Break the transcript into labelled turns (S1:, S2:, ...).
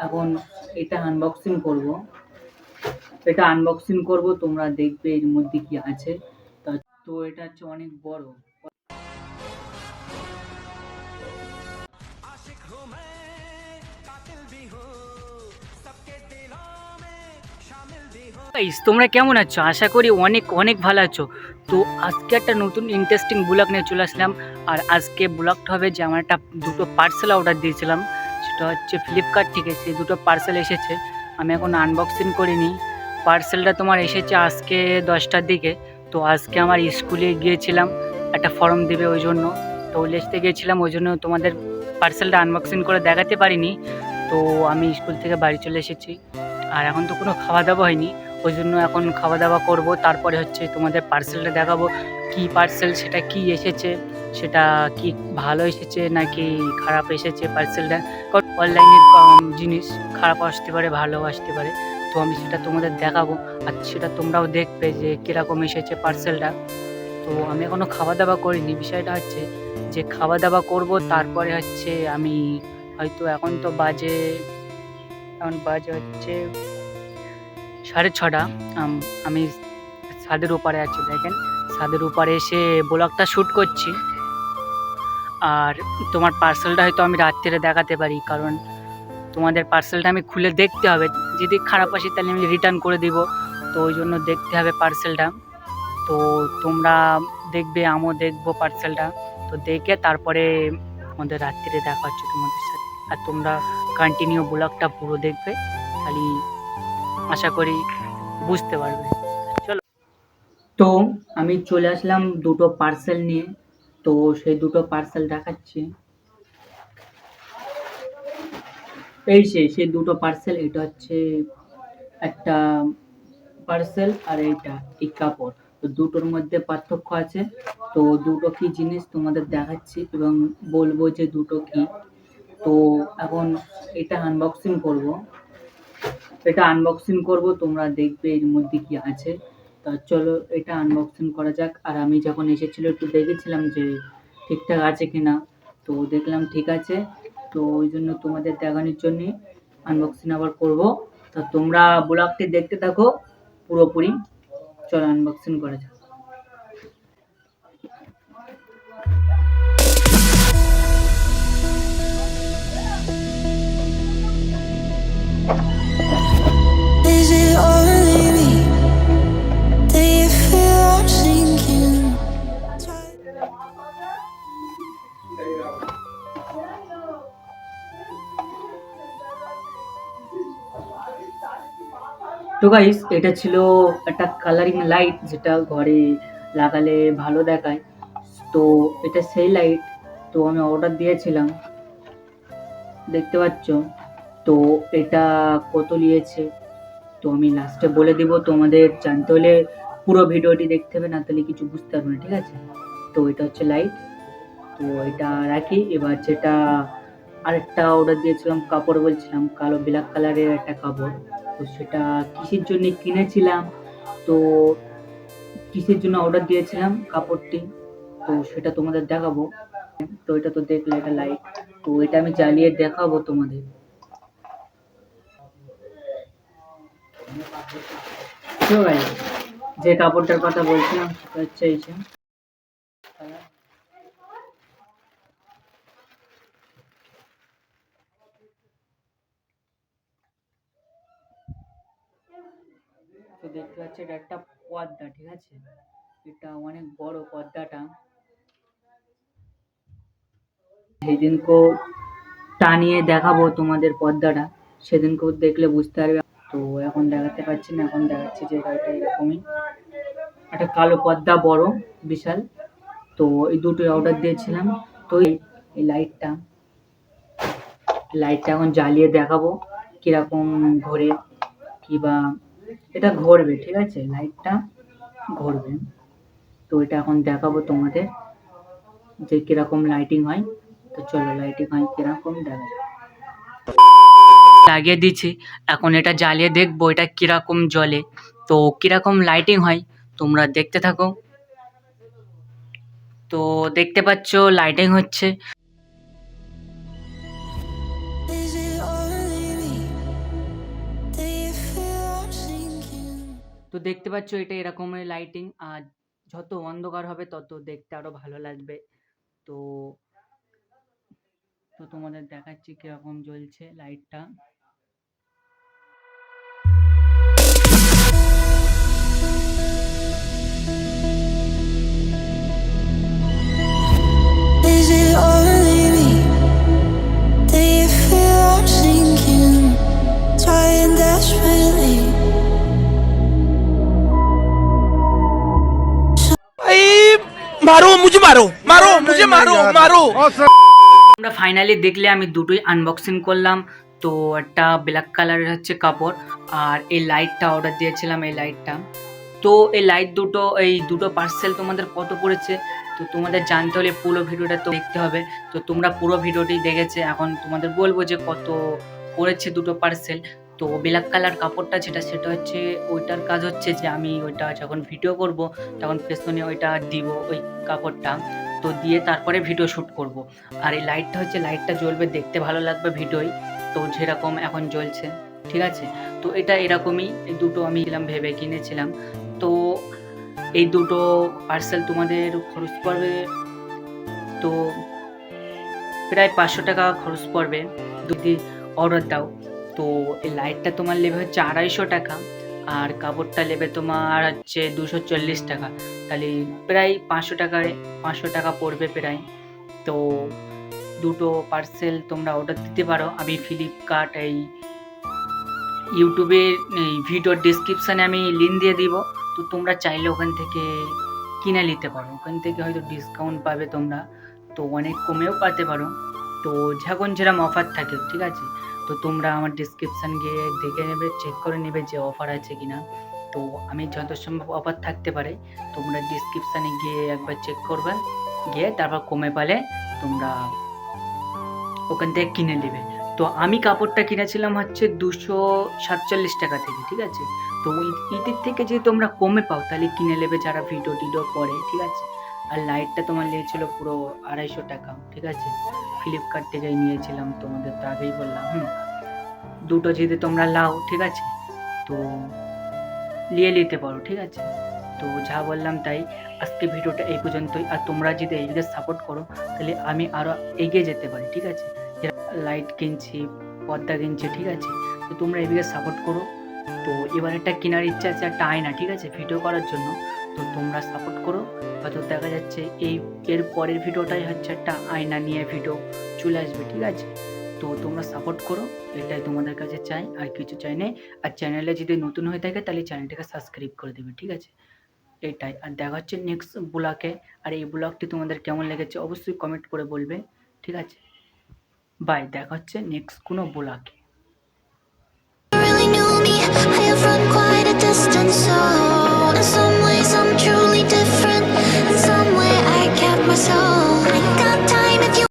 S1: এখন এটা আনবক্সিং করব। এটা আনবক্সিং করব তোমরা দেখবে এর মধ্যে কি আছে। তা- তো এটা হচ্ছে অনেক বড়। Guys, তোমরা কেমন আছো? আশা করি অনেক অনেক ভালো আছো। তো আজকে একটা নতুন ইন্টারেস্টিং ব্লগ নিয়ে চলে আসলাম। আর আজকে ব্লগটা হবে যে আমার একটা দুটো পার্সেল অর্ডার দিয়েছিলাম। সেটা হচ্ছে ফ্লিপকার্ট থেকে সেই দুটো পার্সেল এসেছে। আমি এখন আনবক্সিং করিনি। পার্সেলটা তোমার এসেছে আজকে দশটার দিকে। তো আজকে আমার স্কুলে গিয়েছিলাম, একটা ফর্ম দেবে ওই জন্য। তো লিস্টে গিয়েছিলাম, ওই জন্য তোমাদের পার্সেলটা আনবক্সিং করে দেখাতে পারিনি। তো আমি স্কুল থেকে বাড়ি চলে এসেছি। আর এখন তো কোনো খাওয়া দাওয়া হয়নি। ওই জন্য এখন খাওয়া দাওয়া করব। তারপরে হচ্ছে তোমাদের পার্সেলটা দেখাবো। কি পার্সেল সেটা কি এসেছে? সেটা কি ভালো এসেছে নাকি খারাপ এসেছে পার্সেলটা কারণ অনলাইনের জিনিস খারাপ আসতে পারে, ভালো আসতে পারে। তো আমি সেটা তোমাদের দেখাবো। আর সেটা তোমরাও দেখবে যে কীরকম এসেছে পার্সেলটা তো আমি এখনও খাওয়া দাওয়া করিনি। বিষয়টা হচ্ছে যে খাওয়া দাওয়া করব, তারপরে হচ্ছে আমি হয়তো এখন তো বাজে, এখন বাজে হচ্ছে সাড়ে ছটা। আমি ছাদের ওপারে আছি, দেখেন। ছাদের ওপারে এসে ব্লগটা শ্যুট করছি। আর তোমার পার্সেলটা হয়তো আমি রাত্রে দেখাতে পারি, কারণ তোমাদের পার্সেলটা আমি খুলে দেখতে হবে। যদি খারাপ আসে তাহলে আমি রিটার্ন করে দিব, তো ওই জন্য দেখতে হবে পার্সেলটা তো তোমরা দেখবে, আমিও দেখব পার্সেলটা তো দেখে তারপরে আমাদের রাত্রিরে দেখা হচ্ছে তোমাদের সাথে। আর তোমরা কন্টিনিউ ব্লগটা পুরো দেখবে, খালি আশা করি বুঝতে পারবে। চলো। তো আমি চলে আসলাম দুটো পার্সেল নিয়ে। তো সেই দুটো পার্সেল দেখাচ্ছি। এই সে সেই দুটো পার্সেল এটা হচ্ছে একটা পার্সেল আর এইটা, এই কাপড়। তো দুটোর মধ্যে পার্থক্য আছে। তো দুটো কি জিনিস তোমাদের দেখাচ্ছি এবং বলব যে দুটো কি। তো এখন এটা আনবক্সিং করব। এটা আনবক্সিং করব, তোমরা দেখবে এর মধ্যে কি আছে। চলো এটা আনবক্সিং করা যাক। আর আমি যখন এসেছিল, একটু দেখেছিলাম যে ঠিকঠাক আছে কি না তো দেখলাম ঠিক আছে। তো ওই জন্য তোমাদের দেখানোর জন্য আনবক্সিং আবার করব। তা তোমরা ব্লগটি দেখতে থাকো, পুরোপুরি। চলো আনবক্সিং করা যাক। তো গাইস এটা ছিল একটা কালারিং লাইট যেটা ঘরে লাগালে ভালো দেখায়। তো এটা সেই লাইট তো আমি অর্ডার দিয়েছিলাম। দেখতে পাচ্ছ? তো এটা কত নিয়েছে? তো আমি লাস্টে বলে দিব তোমাদের জানতে হলে পুরো ভিডিওটি দেখতে হবে, না তাহলে কিছু বুঝতে পারবে না, ঠিক আছে? তো এটা হচ্ছে লাইট তো এটা রাখি। এবার যেটা আরেকটা অর্ডার দিয়েছিলাম, কাপড় বলছিলাম, কালো ব্ল্যাক কালারের একটা কাপড়। তো সেটা কিসের জন্য কিনেছিলাম? তো কিসের জন্য অর্ডার দিয়েছিলাম কাপড়টি? তো সেটা তোমাদের দেখাবো। তো এটা তো দেখলে এটা লাইট তো এটা আমি জ্বালিয়ে দেখাবো তোমাদের। যে কাপড়টার কথা বলছিলাম, সেটা হচ্ছে তো দেখতে পাচ্ছি এটা একটা পর্দা ঠিক আছে? এটা অনেক বড় পর্দাটা সেদিনকেও টানিয়ে দেখাবো তোমাদের পর্দাটা সেদিনকেও দেখলে বুঝতে পারবে। তো এখন দেখাতে পারছি না, এখন দেখাচ্ছি যে এটা এরকমই। একটা কালো পর্দা বড়, বিশাল। তো এই দুটো অর্ডার দিয়েছিলাম। তো এই- এই লাইটটা লাইটটা এখন জ্বালিয়ে দেখাবো কীরকম ঘোরে কিবা এটা ঘুরবে, ঠিক আছে? লাইটটা ঘুরবে। তো এটা এখন দেখাবো তোমাদের যে কীরকম লাইটিং হয়। তো চলো লাইটিং হয় কীরকম দেখা লাগিয়ে দিচ্ছি। এখন এটা জ্বালিয়ে দেখব এটা কীরকম জ্বলে। তো কীরকম লাইটিং হয় তোমরা দেখতে থাকো। তো দেখতে পাচ্ছ লাইটিং হচ্ছে তো দেখতে পাচ্ছ এটা এরকমের লাইটিং আর যত অন্ধকার হবে তত দেখতে আরও ভালো লাগবে। তো তো তোমাদের দেখাচ্ছি কীরকম জ্বলছে লাইটটা
S2: मारो मुझे मारो मारो मुझे मारो मारो
S1: আমরা ফাইনালি দেখলে আমি দুটোই আনবক্সিং করলাম তো একটা ব্ল্যাক কালারের হচ্ছে কাপড় আর এই লাইটটা অর্ডার দিয়েছিলাম এই লাইটটা তো এই লাইট দুটো এই দুটো পার্সেল তোমাদের কত পড়েছে তো তোমাদের জানতে হলে পুরো ভিডিওটা তো দেখতে হবে তো তোমরা পুরো ভিডিওটি দেখেছে এখন তোমাদের বলবো যে কত পড়েছে দুটো পার্সেল তো ব্ল্যাক কালার কাপড়টা যেটা, সেটা হচ্ছে ওইটার কাজ হচ্ছে যে আমি ওইটা যখন ভিডিও করব, তখন পেছনে ওইটা দিব ওই কাপড়টা। তো দিয়ে তারপরে ভিডিও শ্যুট করব। আর এই লাইটটা হচ্ছে লাইটটা জ্বলবে, দেখতে ভালো লাগবে ভিডিওই। তো যেরকম এখন জ্বলছে, ঠিক আছে? তো এটা এরকমই দুটো আমি ছিলাম, ভেবে কিনেছিলাম। তো এই দুটো পার্সেল তোমাদের খরচ পড়বে, তো প্রায় পাঁচশো টাকা খরচ পড়বে। যদি অর্ডার দাও তো এই লাইটটা তোমার নেবে হচ্ছে আড়াইশো টাকা, আর কাপড়টা নেবে তোমার হচ্ছে দুশো চল্লিশ টাকা। তাহলে প্রায় পাঁচশো টাকায় পাঁচশো টাকা পড়বে প্রায়। তো দুটো পার্সেল তোমরা অর্ডার দিতে পারো। আমি ফ্লিপকার্ট এই ইউটিউবে এই ভিডিওর ডিসক্রিপশানে আমি লিঙ্ক দিয়ে দিব। তো তোমরা চাইলে ওখান থেকে কিনে নিতে পারো। ওখান থেকে হয়তো ডিসকাউন্ট পাবে তোমরা। তো অনেক কমেও পাতে পারো। তো যখন যেরকম অফার থাকে, ঠিক আছে? তো তোমরা আমার ডিসক্রিপশান গিয়ে দেখে নেবে চেক করে নেবে যে অফার আছে কি না তো আমি যত সম্ভব অফার থাকতে পারে। তোমরা ডিসক্রিপশানে গিয়ে একবার চেক করবে। গিয়ে তারপর কমে পালে তোমরা ওখান থেকে কিনে নেবে। তো আমি কাপড়টা কিনেছিলাম হচ্ছে দুশো সাতচল্লিশ টাকা থেকে, ঠিক আছে? তো ওই ইটির থেকে যদি তোমরা কমে পাও, তাহলে কিনে নেবে যারা ভিডিও টিডিও করে, ঠিক আছে? আর লাইটটা তোমার নিয়েছিল পুরো আড়াইশো টাকা, ঠিক আছে? ফ্লিপকার্ট থেকেই নিয়েছিলাম তোমাদের, তো আগেই বললাম, হুম? দুটো যদি তোমরা লাও ঠিক আছে? তো নিয়ে নিতে পারো, ঠিক আছে? তো যা বললাম তাই। আজকে ভিডিওটা এই পর্যন্তই। আর তোমরা যদি এইদিকে সাপোর্ট করো, তাহলে আমি আরও এগিয়ে যেতে পারি, ঠিক আছে? লাইট কিনছি, পর্দা কিনছি, ঠিক আছে? তো তোমরা এদিকে সাপোর্ট করো। তো এবার একটা কেনার ইচ্ছা আছে একটা আয়না, ঠিক আছে? ভিডিও করার জন্য। তো তোমরা সাপোর্ট করো। হয়তো দেখা যাচ্ছে এই এর পরের ভিডিওটাই হচ্ছে একটা আয়না নিয়ে ভিডিও চলে আসবে, ঠিক আছে? তো তোমরা সাপোর্ট করো, এটাই তোমাদের কাছে চাই, আর কিছু চাই নেই। আর চ্যানেলে যদি নতুন হয়ে থাকে, তাহলে চ্যানেলটাকে সাবস্ক্রাইব করে দেবে, ঠিক আছে? এটাই। আর দেখা হচ্ছে নেক্সট ব্লগে আর এই ব্লগটি তোমাদের কেমন লেগেছে অবশ্যই কমেন্ট করে বলবে, ঠিক আছে? বাই দেখা হচ্ছে নেক্সট কোনো ব্লগে
S3: really knew 笑。